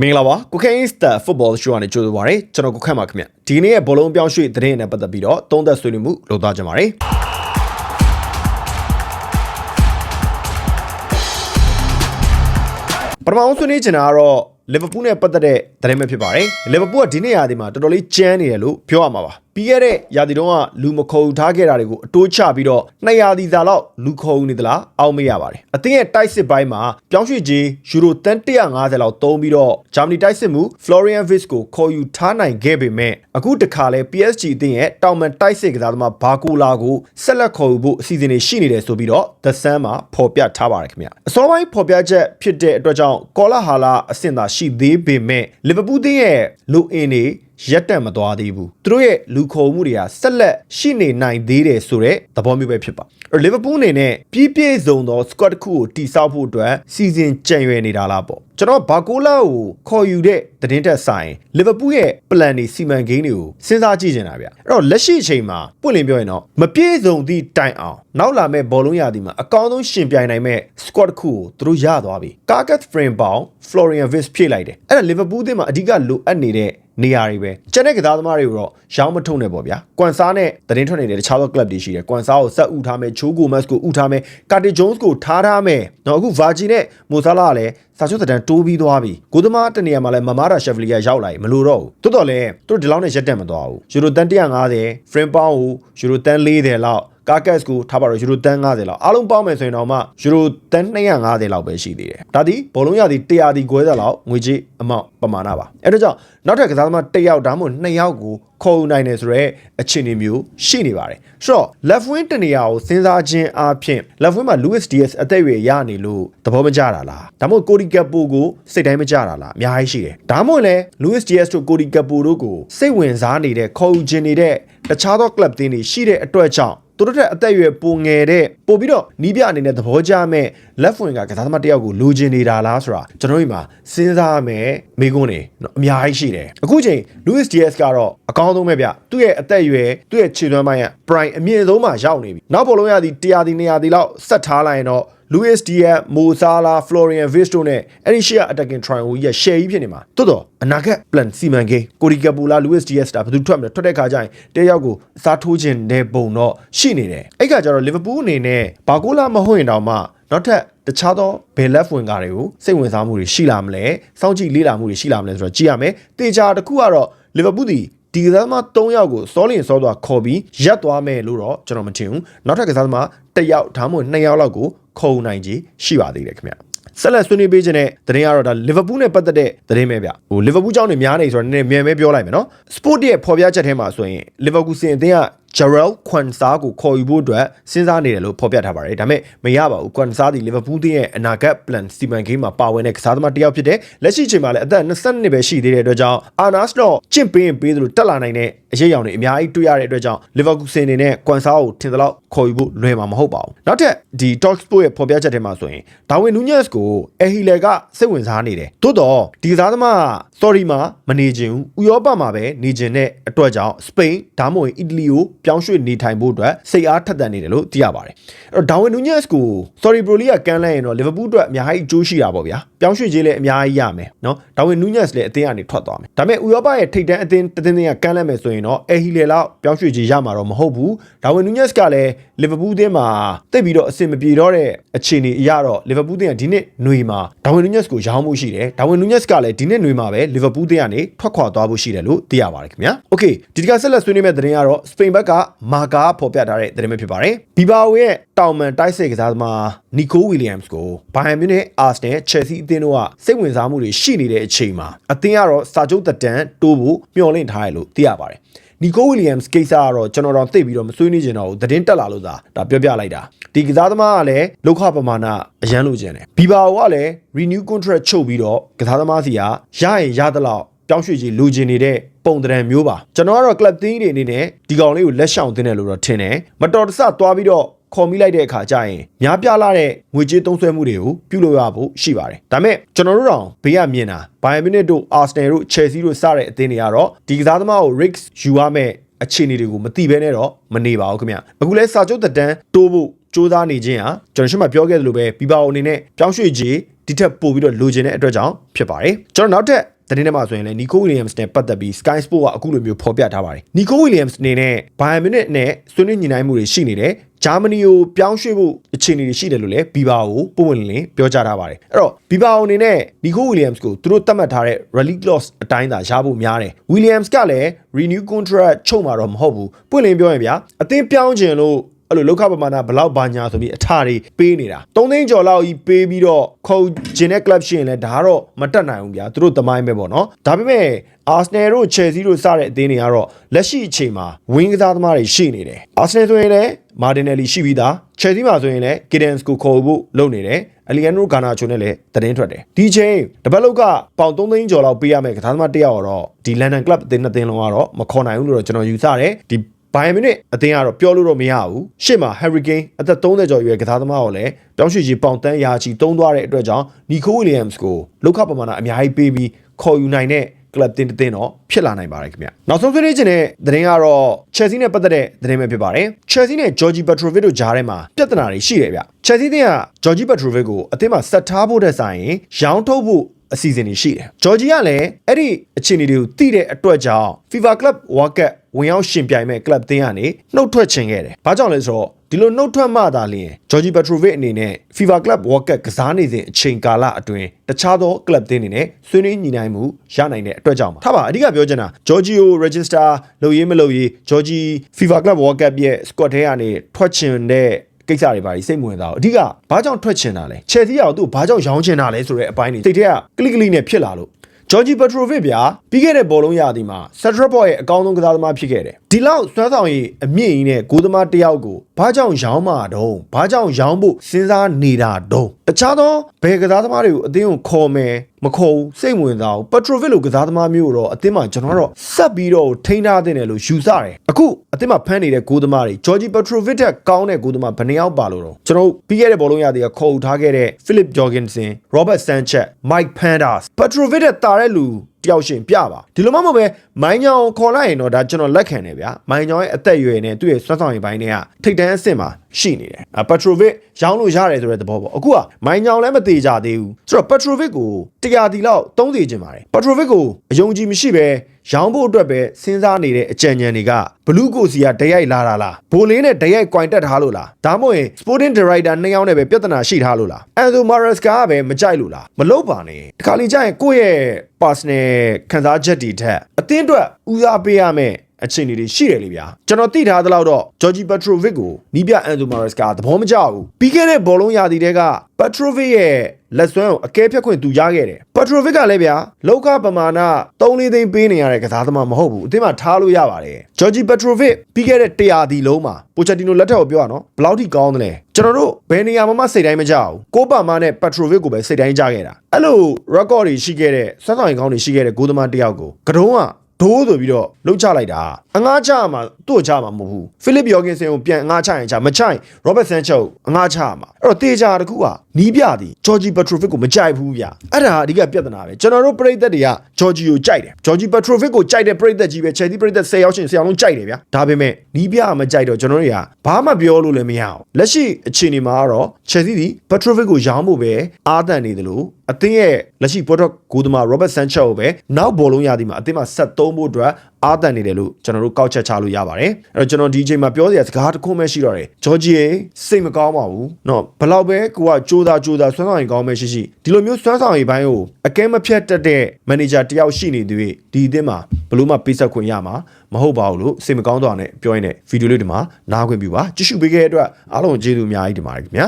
မင်္ဂလာပါကိုခိုင်းစတာဖုတ်ဘောရှိုးကနေကြိုဆိုပါရစေကျွန်တော်ကိုခန့်ပါခင်ဗျဒီနေ့ရဲ့ဘောလုံးပြောင်းရွှေ့သတင်းနဲ့ပတ်သက်ပြီးတော့သုံးသက်ဆွေးနွေးမှုလုပ်သားကြပါရစေပထမအောင်ဆွေးနွေးချင်တာကတော့လီဗာပူးနဲ့ပတ်သက်တဲ့သတင်းပဲဖြစ်ပါတယ်လီဗာပူးကဒီနေ့ရာသီမှာတော်တော်လေးကြမ်းနေတယ်လို့ပြောရမှာပါပြီးခဲ့တဲ့ရာသီတုန်းကလူမခေါ်ယူထားခဲ့တာတွေကိုအတိုးချပြီးတော့နှစ်ရာသီသာလောက်လူခေါ်ယူနေသလားအောက်မေ့ရပါတယ်အသင်းရဲ့တိုက်စစ်ပိုင်းမှာပြောင်းရွှေ့ခြင်းယူရိုတန်150လောက်သုံးပြီးတော့ဂျာမနီတိုက်စစ်မှု Florian Wirtz ကိုခေါ်ယူထားနိုင်ခဲ့ပေမဲ့အခုတခါလဲ PSG အသင်းရဲ့တောင်မန်တိုက်စစ်ကစားသမားဘာကိုလာကိုဆက်လက်ခေါ်ယူဖို့အစီအစဉ်တွေရှိနေတယ်ဆိုပြီးတော့ The Sun မှာဖော်ပြထားပါတယ်ခင်ဗျအစောပိုင်းဖော်ပြချက်ဖြစ်တဲ့အတွက်ကြောင့်ကောလာဟာလာအဆင့်သာရှိသေးပေမဲ့လီဗာပူးအသင်းရဲ့လူအင်တွေရက်တက်မသွားသေးဘူးသူတို့ရဲ့လူခေါ်မှုတွေကဆက်လက်ရှိနေနိုင်သေးတယ်ဆိုတဲ့သဘောမျိုးပဲဖြစ်ပါအဲ့လီဗာပူးအနေနဲ့ပြည့်ပြည့်စုံသော squad တစ်ခုကိုတိစောက်ဖို့အတွက်စီစဉ်ကြံရွယ်နေတာလားပေါ့ကျွန်တော်ဘာကိုလာကိုခေါ်ယူတဲ့သတင်းတက်ဆိုင်လီဗာပူးရဲ့ plan တွေစီမံကိန်းတွေကိုစဉ်းစားကြည့်နေတာဗျအဲ့တော့လက်ရှိအချိန်မှာပွင့်လင်းပြောရင်တော့မပြည့်စုံသည့်တိုင်အောင်နောက်လာမဲ့ဘောလုံးရာသီမှာအကောင်းဆုံးရှင်ပြိုင်နိုင်မဲ့ squad တစ်ခုကိုသူတို့ရသွားပြီ Carcass Frame ပေါင်း Florian Wirtz ဖြည့်လိုက်တယ်အဲ့ဒါလီဗာပူးအသင်းမှာအဓိကလိုအပ်နေတဲ့နေရာတွေပဲကျန်တဲ့ကစားသမားတွေကိုတော့ရောင်းမထုတ်နဲ့ပေါ့ဗျာကွန်ဆာနဲ့သတင်းထွက်နေတဲ့တခြားသော club တွေရှိတယ်ကွန်ဆာကိုဆက်ဥထားမယ်ချိုးကိုမတ်ကိုဥထားမယ်ကာတီဂျုံးစ်ကိုထားထားမယ်နော်အခုဗာဂျီနဲ့မိုဆာလာကလည်းစာချုပ်တန်တိုးပြီးသွားပြီကိုသမားတနေရာမှာလည်းမမာရာရှက်ဖလီကရောက်လာပြီမလို့တော့ဘူးတိုးတော်လည်းသူတို့ဒီလောက်နဲ့ရက်တက်မသွားဘူးယူရိုတန်150 frame pound ကိုယူရိုတန်40လောက် ကာကက်စ်ကိုထားပါတော့ယူရိုတန်50လောက်အားလုံးပေါင်းမယ်ဆိုရင်တော့မှယူရိုတန်250လောက်ပဲရှိသေးတယ်ဒါဒီဘောလုံးရသည်100ဒီခွဲသက်လောက်ငွေကြေးအမောင့်ပမာဏပါအဲ့တော့ကြောင့်နောက်ထပ်ကစားသမား1ယောက်ဒါမှမဟုတ်2ယောက်ကိုခေါ်ယူနိုင်တယ်ဆိုတော့အခြေအနေမျိုးရှိနေပါတယ်ဆိုတော့ left wing တနေရာကိုစဉ်းစားခြင်းအပြင် left wing မှာ Luis Diaz အသက်အရွယ်ရနေလို့သဘောမကျတာလားဒါမှမဟုတ် Cody Gakpo ကိုစိတ်တိုင်းမကျတာလားအများကြီးရှိတယ်ဒါမှမဟုတ်လဲ Luis Diaz တို့ Cody Gakpo တို့ကိုစိတ်ဝင်စားနေတဲ့ခေါ်ယူခြင်းနေတဲ့တခြားသော club တင်းတွေရှိတဲ့အတွက်ကြောင့် သူတို့တဲ့အသက်အရွယ်ပိုငယ်တဲ့ပို့ပြီးတော့နီးပြအနေနဲ့သဘောကျမဲ့ left wing ကကစားသမားတစ်ယောက်ကိုလိုချင်နေတာလားဆိုတာကျွန်တော်တို့ဒီမှာစဉ်းစားရမယ်မိကုန်းနေနော်အများကြီးရှိတယ်အခုချိန် Luis Diaz ကတော့အကောင်းဆုံးပဲဗျသူ့ရဲ့အသက်အရွယ်သူ့ရဲ့ခြေသွမ်းပိုင်းက prime အမြင့်ဆုံးမှာရောက်နေပြီနောက်ဘောလုံးရသည်100ဒီ200ဒီလောက်ဆက်ထားလိုက်ရင်တော့ Luis Diaz, Mo Salah, Florian Wirtz တို့နဲ့အဲ့ဒီရှေ့က attacking triangle ကြီးရဲ့ share ကြီးဖြစ်နေမှာတိုးတော့အနာဂတ် plan စီမံကိန်းကိုရီကပူလာ Luis Diaz တာဘယ်သူထွက်မလဲထွက်တဲ့ခါကျရင်တဲရောက်ကိုစားထိုးခြင်းတဲ့ပုံတော့ရှိနေတယ်အဲ့ခါကျတော့ Liverpool အနေနဲ့ဘာကိုလာမဟုတ်ရင်တောင်မှနောက်ထပ်တခြားသောဘယ် left wing ကားတွေကိုစိတ်ဝင်စားမှုတွေရှိလာမလဲစောင့်ကြည့်လေ့လာမှုတွေရှိလာမလဲဆိုတော့ကြည့်ရမယ်တေချာတစ်ခုကတော့ Liverpool ဒီ ဒီကစားသမား၃ယောက်ကိုစောလင်စောသွားခေါ်ပြီးရက်သွားမယ်လို့တော့ကျွန်တော်မထင်ဘူးနောက်ထပ်ကစားသမား၁ယောက်ဒါမှမဟုတ်၂ယောက်လောက်ကိုခေါ်နိုင်ကြီးရှိပါသေးတယ်ခင်ဗျဆက်လက်ဆွေးနွေးပေးခြင်းတဲ့သတင်းကတော့ဒါလီဗာပူးနဲ့ပတ်သက်တဲ့သတင်းပဲဗျဟိုလီဗာပူးကြောင့်နေများနေဆိုတော့နည်းနည်းမြန်ပဲပြောလိုက်မယ်နော်စပို့ရဲ့ဖော်ပြချက်ထဲမှာဆိုရင်လီဗာပူးစင်အသင်းက Jarrell Kwanzaa ကိုခေါ်ယူဖို့အတွက်စဉ်းစားနေတယ်လို့ဖော်ပြထားပါတယ်ဒါပေမဲ့မရပါဘူး Kwanzaa ဒီ Liverpool တင်းရဲ့အနာဂတ် plan စီမံကိန်းမှာပါဝင်တဲ့ကစားသမားတစ်ယောက်ဖြစ်တယ်လက်ရှိချိန်မှာလည်းအသက်20နှစ်ပဲရှိသေးတဲ့အတွက်ကြောင့် Arnas တော့ကျင့်ပေးရင်ပေးသလိုတက်လာနိုင်တဲ့အရေးအယောင်တွေအများကြီးတွေ့ရတဲ့အတွက်ကြောင့် Liverpool စင်နေနဲ့ Kwanzaa ကိုထင်သလောက်ခေါ်ယူဖို့လွယ်မှာမဟုတ်ပါဘူးနောက်ထပ်ဒီ Talksport ရဲ့ဖော်ပြချက်ထဲမှာဆိုရင် Darwin Nunez ကို Ehile ကစိတ်ဝင်စားနေတယ်သို့တော့ဒီကစားသမား sorry မှာမနေခြင်းဘူးဥရောပမှာပဲနေခြင်းတဲ့အတွက်ကြောင့်စပိန်ဒါမှမဟုတ်အီတလီကိုပြောင်းရွှေ့နေထိုင်ဖို့အတွက်စိတ်အားထက်သန်နေတယ်လို့သိရပါတယ်အဲ့တော့ဒါဝင်နူညက်စ်ကို sorry bro လေးကကမ်းလိုက်ရင်တော့လီဗာပူးအတွက်အများကြီးအကျိုးရှိတာပေါ့ဗျာ ပြောင်းရွှေ့ခြင်းလည်းအများကြီးရမယ်နော်ဒါဝင်နူညက်စ်လည်းအသင်းကနေထွက်သွားမယ်ဒါပေမဲ့ဥရောပရဲ့ထိပ်တန်းအသင်းတသင်းသင်းကကမ်းလိုက်မယ်ဆိုရင်တော့အဲဟီလေလောက်ပြောင်းရွှေ့ခြင်းရမှာတော့မဟုတ်ဘူးဒါဝင်နူညက်စ်ကလည်းလီဗာပူးအသင်းမှာတိတ်ပြီးတော့အဆင်မပြေတော့တဲ့အခြေအနေအရတော့လီဗာပူးအသင်းကဒီနှစ်ຫນွေမှာဒါဝင်နူညက်စ်ကိုရောင်းမှုရှိတယ်ဒါဝင်နူညက်စ်ကလည်းဒီနှစ်ຫນွေမှာပဲလီဗာပူးအသင်းကနေထွက်ခွာသွားဖို့ရှိတယ်လို့သိရပါတယ်ခင်ဗျာโอเคဒီတစ်ခါဆက်လက်ဆွေးနွေးမယ့်သတင်းကတော့စပိန်ဘက်ကမာကာဖော်ပြထားတဲ့သတင်းပဲဖြစ်ပါတယ်ဘီဘာအိုရဲ့ တောင်မန်တိုက်စစ်ကစားသမားနီကိုဝီလီယမ်စ်ကိုဘိုင်ယန်မြူနစ်အာဆနယ်ချယ်ဆီအသင်းတို့ကစိတ်ဝင်စားမှုတွေရှိနေတဲ့အချိန်မှာအသင်းကတော့စာချုပ်သက်တမ်းတိုးဖို့မျှော်လင့်ထားတယ်လို့သိရပါတယ်နီကိုဝီလီယမ်စ်ကိစ္စကတော့ကျွန်တော်တော့သိပြီးတော့မဆွေးနွေးချင်တော့ဘူးသတင်းတက်လာလို့သာဒါပြောပြလိုက်တာဒီကစားသမားကလည်းလောက်ခပမာဏအရန်လိုချင်တယ်ဘီဘာအိုကလည်း renew contract ချုပ်ပြီးတော့ကစားသမားစီကရရင်ရသလောက်ပြောင်းရွှေ့ကြီးလိုချင်နေတဲ့ပုံတံမျိုးပါကျွန်တော်ကတော့ club သင်းတွေအနေနဲ့ဒီကောင်လေးကိုလက်ရှောင်တင်တယ်လို့တော့ထင်တယ်မတော်တဆသွားပြီးတော့ ခေါ်မိလိုက်တဲ့အခါကျရင်များပြလာတဲ့ငွေကြေးသုံးစွဲမှုတွေကိုပြုလုပ်ရဖို့ရှိပါတယ်ဒါပေမဲ့ကျွန်တော်တို့တောင်ဘေးကမြင်တာဘိုင်ယန်မြူနစ်တို့အာဆနယ်တို့ချယ်ဆီတို့စတဲ့အသင်းတွေကတော့ဒီကစားသမားကို risk ယူရမယ့်အခြေအနေတွေကိုမသိဘဲနဲ့တော့မနေပါဘူးခင်ဗျအခုလဲစာချုပ်သက်တမ်းတိုးဖို့စူးစမ်းနေခြင်းဟာကျွန်တော်ရှင်းမပြောခဲ့သလိုပဲဘီဘာအိုအနေနဲ့ပြောင်းရွှေ့ခြင်းဒီထက်ပိုပြီးတော့လိုချင်တဲ့အတွက်ကြောင့်ဖြစ်ပါတယ်ကျွန်တော်နောက်ထပ်သတင်းထဲမှာဆိုရင်လည်းနီကိုဝီလီယမ်စ်နဲ့ပတ်သက်ပြီး Sky Sport ကအခုလိုမျိုးဖော်ပြထားပါတယ်နီကိုဝီလီယမ်စ်အနေနဲ့ဘိုင်ယန်မြူနစ်နဲ့ဆွေးနွေးညှိနှိုင်းမှုတွေရှိနေတယ် ဂျာမနီကိုပြောင်းရွှေ့ဖို့အခြေအနေတွေရှိတယ်လို့လည်းဘီဘာကိုပုံဝင်လင်းပြောကြားထားပါတယ်အဲ့တော့ဘီဘာအနေနဲ့နီကိုဝီလီယမ်စ်ကိုသူတို့သတ်မှတ်ထားတဲ့ rally clause အတိုင်းသာရဖို့များတယ်ဝီလီယမ်စ်ကလည်း renew contract ချုပ်မှာတော့မဟုတ်ဘူးပွင့်လင်းပြောရင်ဗျာအသင်းပြောင်းခြင်းလို့ အဲ့လိုလောက်ခပမာဏဘလောက်ဘာညာဆိုပြီးအထာတွေပေးနေတာ၃သိန်းကျော်လောက်ကြီးပေးပြီးတော့ခုတ်ဂျင်တဲ့ club ရှိရင်လည်းဒါကတော့မတက်နိုင်ဘူးဗျာသူတို့သမိုင်းပဲပေါ့နော်ဒါပေမဲ့အာဆနယ်တို့ချယ်ဆီတို့စတဲ့အသင်းတွေကတော့လက်ရှိအချိန်မှာဝင်းကစားသမားတွေရှိနေတယ်အာဆနယ်ဆိုရင်လည်းမာတင်နယ်လီရှိပြီးသားချယ်ဆီမှာဆိုရင်လည်းဂီဒန်စ်ကိုခေါ်ဖို့လုပ်နေတယ်အလီယန်နိုဂါနာချိုနဲ့လည်းသတင်းထွက်တယ်ဒီချိန်တပတ်လောက်ကပေါင်3သိန်းကျော်လောက်ပေးရမယ်ကစားသမားတစ်ယောက်တော့ဒီလန်ဒန်ကလပ်အသင်းနှစ်သင်းလုံးကတော့မခေါ်နိုင်ဘူးလို့တော့ကျွန်တော်ယူဆတယ်ဒီ ဘိုင်ယန်မြူနစ်အသင်းကတော့ပြောလို့တော့မရဘူးရှေ့မှာ Harry Kane အသက်30ကျော်အရွယ်ကစားသမားကိုလည်းပြောင်းရွှေ့ကြီးပေါင်တန်းရာချီတုံးသွားတဲ့အတွက်ကြောင့် Nico Williams ကိုလောက်ခပမာဏအများကြီးပေးပြီးခေါ်ယူနိုင်တဲ့ကလပ်တင်တင်တော့ဖြစ်လာနိုင်ပါတယ်ခင်ဗျနောက်ဆုံးဆွေးနွေးခြင်းတဲ့သတင်းကတော့ Chelsea နဲ့ပတ်သက်တဲ့သတင်းပဲဖြစ်ပါတယ် Chelsea နဲ့ Georgie Petrovic တို့ကြားထဲမှာပြဿနာတွေရှိတယ်ဗျ Chelsea တင်က Georgie Petrovic ကိုအသင်းမှာဆက်ထားဖို့တဲ့ဆိုင်ရင်ရောင်းထုတ်ဖို့ အစီအစဉ်တွေရှိတယ်။ဂျော်ဂျီကလည်းအဲ့ဒီအခြေအနေတွေကိုသိတဲ့အတွက်ကြောင့် FIFA Club World Cup ဝင်ရောက်ရှင်ပြိုင်မဲ့ club တင်းကနေနှုတ်ထွက်ခြင်းခဲ့တယ်။ဘာကြောင့်လဲဆိုတော့ဒီလိုနှုတ်ထွက်မှသာလျှင်ဂျော်ဂျီပက်ထရိုဗစ်အနေနဲ့ FIFA Club World Cup ကစားနေစဉ်အချိန်ကာလအတွင်းတခြားသော club တင်းတွေနဲ့ဆွေးနွေးညီနိုင်မှုရနိုင်တဲ့အတွက်ကြောင့်ပါ။ထားပါအဓိကပြောချင်တာဂျော်ဂျီကို register လုပ်ရေးမလုပ်ရေးဂျော်ဂျီ FIFA Club World Cup ရဲ့ squad ထဲကနေထွက်ချင်တဲ့ ကိစ္စတွေပါကြီးစိတ်မဝင်စားဘူးအဓိကဘာကြောင့်ထွက်ချင်တာလဲချယ်ဆီကသူ့ဘာကြောင့်ရောင်းချင်တာလဲဆိုတဲ့အပိုင်းတွေစိတ်ထဲကကလစ်ကလစ်နဲ့ဖြစ်လာလို့ဂျော်ဂျီပက်ထရိုဗစ်ဗျာပြီးခဲ့တဲ့ဘောလုံးရာသီမှာဆက်ထရက်ဘော့ရဲ့အကောင်းဆုံးကစားသမားဖြစ်ခဲ့တယ်ဒီလောက်စွမ်းဆောင်ရည်အမြင့်ကြီးနဲ့ဂိုးသမားတစ်ယောက်ကိုဘာကြောင့်ရောင်းမှာတုံးဘာကြောင့်ရောင်းဖို့စဉ်းစားနေတာတုံးတခြားသောဘယ်ကစားသမားတွေကိုအသင်းကိုခေါ်မယ် မခေါ်ဘူးစိတ်ဝင်စားဘူးပက်ထရိုဗစ်လိုကစားသမားမျိုးတော့အသင်းမှာကျွန်တော်ကတော့ဆက်ပြီးတော့ထိန်းထားတဲ့တယ်လို့ယူဆတယ်အခုအသင်းမှာဖမ်းနေတဲ့ဂိုးသမားတွေဂျော်ဂျီပက်ထရိုဗစ်တက်ကောင်းတဲ့ဂိုးသမားဘယ်နှယောက်ပါလို့တော့ကျွန်တော်ပြီးခဲ့တဲ့ဘောလုံးရာသီကခေါ်ယူထားခဲ့တဲ့ဖိလစ်ဂျော်ဂင်ဆင်ရောဘတ်ဆန်ချက်မိုက်ဖန်ဒါစ်ပက်ထရိုဗစ်တက်တာတဲ့လူ တယောက်ရှင်ပြပါဒီလိုမှမဟုတ်ပဲမိုင်းချောင်ခေါ်လိုက်ရင်တော့ဒါကျွန်တော်လက်ခံတယ်ဗျာမိုင်းချောင်ရဲ့အသက်အရွယ်နဲ့သူ့ရဲ့စွမ်းဆောင်ရည်ပိုင်းတွေကထိတ်တန်းအဆင့်မှာရှိနေတယ်အပက်ထရိုဗစ်ရောင်းလို့ရတယ်ဆိုတဲ့သဘောပေါ့အခုကမိုင်းချောင်လည်းမသေးကြသေးဘူးဆိုတော့ပက်ထရိုဗစ်ကိုတရားတီလောက်သုံးစီခြင်းပါတယ်ပက်ထရိုဗစ်ကိုအယုံကြည်မရှိပဲ ရောင်းဖို့အတွက်ပဲစဉ်းစားနေတဲ့အကြံဉာဏ်တွေကဘလူးကိုစီကတရိုက်လာတာလားဘိုလင်းနဲ့တရိုက်ကွင်တက်ထားလို့လားဒါမှမဟုတ်ရင် Sporting Director နှစ်ယောက်နဲ့ပဲပြဿနာရှိထားလို့လား Enzo Maresca ကပဲမကြိုက်လို့လားမလုပ်ပါနဲ့ဒီခါလေးကျရင်ကိုယ့်ရဲ့ personal ခံစားချက်တွေထက်အသင်းအတွက်ဦးစားပေးရမယ် အခြေအနေတွေရှိတယ်လေဗျာကျွန်တော်သိထားသလောက်တော့ Georgi Petrovic ကိုနီးပြအန်ဇိုမာရက်စ်ကသဘောမကျဘူးပြီးခဲ့တဲ့ဘောလုံးရာသီတဲက Petrovic ရဲ့လက်စွမ်းကိုအကဲဖြတ်ခွင့်သူရခဲ့တယ် Petrovic ကလည်းဗျာလောကပမာဏ3-4သိန်းပေးနေရတဲ့ကစားသမားမဟုတ်ဘူးအသင်းမှာထားလို့ရပါတယ် Georgi Petrovic ပြီးခဲ့တဲ့100ဒီလုံးမှာ Pochettino လက်ထက်ကိုပြောရနော်ဘယ်လောက်ထိကောင်းတယ်လဲကျွန်တော်တို့ဘယ်နေရာမှာမှစိတ်တိုင်းမကြဘူးကိုပါမာနဲ့ Petrovic ကိုပဲစိတ်တိုင်းကြခဲ့တာအဲ့လို record တွေရှိခဲ့တဲ့စက်ဆောင်ရင်ကောင်းတွေရှိခဲ့တဲ့ဂိုးသမားတစ်ယောက်ကိုကတုံးက ဒိုးဆိုပြီးတော့လှုပ်ချလိုက်တာအငားချမှာသူ့ချမှာမဟုတ်ဘူးဖိလစ်ယောဂင်ဆန်ကိုပြန်အငားချရင်ချမချိုင်ရောဘတ်ဆန်ချုပ်အငားချမှာအဲ့တော့တေချာတခုကနီးပြသည်ဂျော်ဂျီပက်ထရိုဗစ်ကိုမကြိုက်ဘူးဗျအဲ့ဒါအဓိကပြဿနာပဲကျွန်တော်တို့ပရိသတ်တွေကဂျော်ဂျီကိုကြိုက်တယ်ဂျော်ဂျီပက်ထရိုဗစ်ကိုကြိုက်တဲ့ပရိသတ်ကြီးပဲချယ်ဆီပရိသတ်10ယောက်ရှင်10ယောက်လုံးကြိုက်တယ်ဗျဒါပေမဲ့နီးပြမကြိုက်တော့ကျွန်တော်တို့တွေကဘာမှပြောလို့လည်းမရအောင်လက်ရှိအခြေအနေမှာကတော့ချယ်ဆီဒီပက်ထရိုဗစ်ကိုရောင်းဖို့ပဲအားတန်နေတယ်လို့အသင်းရဲ့လက်ရှိပေါ်တော့ဂိုးသမားရောဘတ်ဆန်ချက်ကိုပဲနောက်ဘောလုံးရသည်မှာအသင်းမှာဆက်သုံးဖို့အတွက်အားတန်နေတယ်လို့ကျွန်တော်တို့ကောက်ချက်ချလို့ရပါတယ်အဲ့တော့ကျွန်တော်ဒီအချိန်မှာပြောစရာစကားတစ်ခုမှရှိတော့တယ်ဂျော်ဂျီရဲ့စိတ်မကောင်းပါဘူးเนาะဘလောက်ပဲကိုကကြိုးစားကြိုးစားဆွမ်းဆောင်ရင်ကောင်းမယ်ရှိရှိဒီလိုမျိုးဆွမ်းဆောင်ရင်ဘိုင်းကိုအကဲမဖြတ်တတ်တဲ့မန်နေဂျာတယောက်ရှိနေသေးတယ်ဒီအသင်းမှာဘလို့မှပေးဆက်ခွင့်ရမှာမဟုတ်ပါဘူးလို့စိတ်မကောင်းတော့နဲ့ပြောရင်းနဲ့ဗီဒီယိုလေးဒီမှာနားခွင့်ပြုပါကြည့်ရှုပေးခဲ့တဲ့အတွက်အားလုံးကျေးဇူးအများကြီးတင်ပါတယ်ခင်ဗျာ